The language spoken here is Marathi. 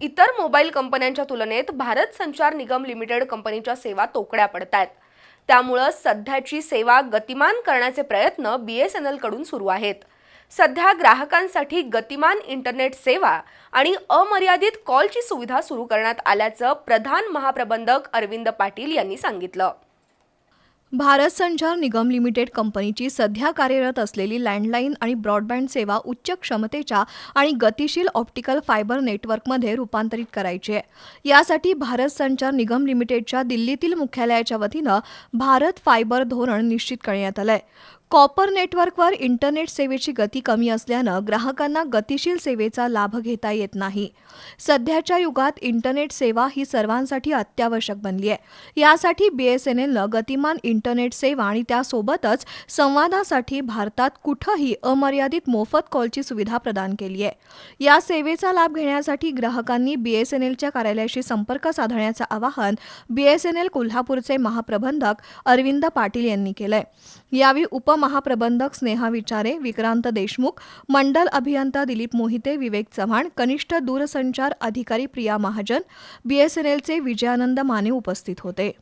इतर मोबाईल कंपन्यांच्या तुलनेत भारत संचार निगम लिमिटेड कंपनीच्या सेवा तोकड्या पडत आहेत त्यामुळं सध्याची सेवा गतिमान करण्याचे प्रयत्न बी एस एन एलकडून सुरू आहेत. सध्या ग्राहकांसाठी गतिमान इंटरनेट सेवा आणि अमर्यादित कॉलची सुविधा सुरू करण्यात आल्याचं प्रधान महाप्रबंधक अरविंद पाटील यांनी सांगितलं. भारत संचार निगम लिमिटेड कंपनीची सध्या कार्यरत असलेली लँडलाईन आणि ब्रॉडबँड सेवा उच्च क्षमतेच्या आणि गतिशील ऑप्टिकल फायबर नेटवर्कमध्ये रूपांतरित करायची आहे. यासाठी भारत संचार निगम लिमिटेडच्या दिल्लीतील मुख्यालयाच्या वतीनं भारत फायबर धोरण निश्चित करण्यात आलंय. कॉपर नेटवर्कवर इंटरनेट सेवेची गती कमी असल्यानं ग्राहकांना गतिशील सेवेचा लाभ घेता येत नाही. सध्याच्या युगात इंटरनेट सेवा ही सर्वांसाठी अत्यावश्यक बनली आहे यासाठी बी एस एन एलनं गतिमान इंटरनेट सेवा आणि त्यासोबतच संवादासाठी भारतात कुठंही अमर्यादित मोफत कॉलची सुविधा प्रदान केली आहे या सेवेचा लाभ घेण्यासाठी ग्राहकांनी बी एस एन एलच्या कार्यालयाशी संपर्क साधण्याचं आवाहन बी एस एन एल कोल्हापूरचे महाप्रबंधक अरविंद पाटील यांनी केलंय. यावेळी महाप्रबंधक स्नेहा विचारे विक्रांत देशमुख मंडल अभियंता दिलीप मोहिते विवेक चव्हाण कनिष्ठ दूरसंचार अधिकारी प्रिया महाजन बीएसएनएलचे विजयानंद माने उपस्थित होते.